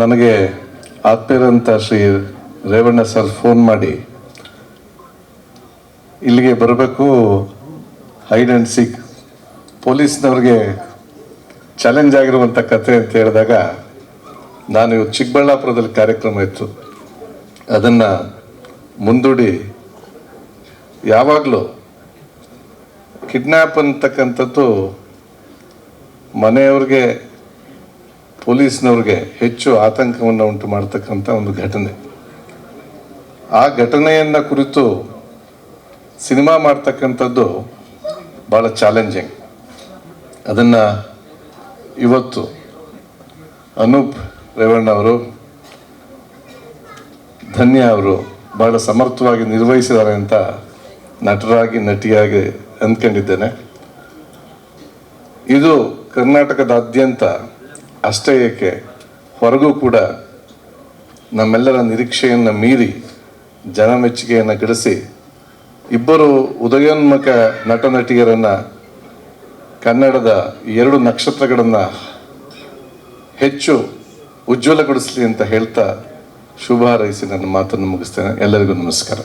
ನನಗೆ ಆತ್ಮೀಯರಂತ Shri Revanna sir phone ಮಾಡಿ, ಇಲ್ಲಿಗೆ ಬರಬೇಕು ಹೈಡ್ ಆ್ಯಂಡ್ ಸಿಕ್ ಪೊಲೀಸ್ನವ್ರಿಗೆ ಚಾಲೆಂಜ್ ಆಗಿರುವಂಥ ಕತೆ ಅಂತ ಹೇಳಿದಾಗ, ನಾನು ಚಿಕ್ಕಬಳ್ಳಾಪುರದಲ್ಲಿ ಕಾರ್ಯಕ್ರಮ ಇತ್ತು. ಅದನ್ನು ಮುಂದೂಡಿ, ಯಾವಾಗಲೂ ಕಿಡ್ನ್ಯಾಪ್ ಅಂತಕ್ಕಂಥದ್ದು ಮನೆಯವ್ರಿಗೆ ಪೊಲೀಸ್ನವ್ರಿಗೆ ಹೆಚ್ಚು ಆತಂಕವನ್ನು ಉಂಟು ಮಾಡತಕ್ಕಂಥ ಒಂದು ಘಟನೆ. ಆ ಘಟನೆಯನ್ನು ಕುರಿತು ಸಿನಿಮಾ ಮಾಡ್ತಕ್ಕಂಥದ್ದು ಭಾಳ ಚಾಲೆಂಜಿಂಗ್. ಅದನ್ನು ಇವತ್ತು ಅನೂಪ್ ರೇವಣ್ಣ ಅವರು, ಧನ್ಯ ಅವರು ಭಾಳ ಸಮರ್ಥವಾಗಿ ನಿರ್ವಹಿಸಿದ್ದಾರೆ ಅಂತ ನಟರಾಗಿ, ನಟಿಯಾಗಿ ಅಂದ್ಕೊಂಡಿದ್ದೇನೆ. ಇದು ಕರ್ನಾಟಕದಾದ್ಯಂತ ಅಷ್ಟೇ ಏಕೆ ಹೊರಗೂ ಕೂಡ ನಮ್ಮೆಲ್ಲರ ನಿರೀಕ್ಷೆಯನ್ನು ಮೀರಿ ಜನ ಮೆಚ್ಚುಗೆಯನ್ನು ಗಳಿಸಿ ಇಬ್ಬರು ಉದಯೋನ್ಮುಖ ನಟ ನಟಿಯರನ್ನು ಕನ್ನಡದ ಎರಡು ನಕ್ಷತ್ರಗಳನ್ನು ಹೆಚ್ಚು ಉಜ್ವಲಗೊಳಿಸಲಿ ಅಂತ ಹೇಳ್ತಾ ಶುಭ ಹಾರೈಸಿ ನನ್ನ ಮಾತನ್ನು ಮುಗಿಸ್ತೇನೆ. ಎಲ್ಲರಿಗೂ ನಮಸ್ಕಾರ.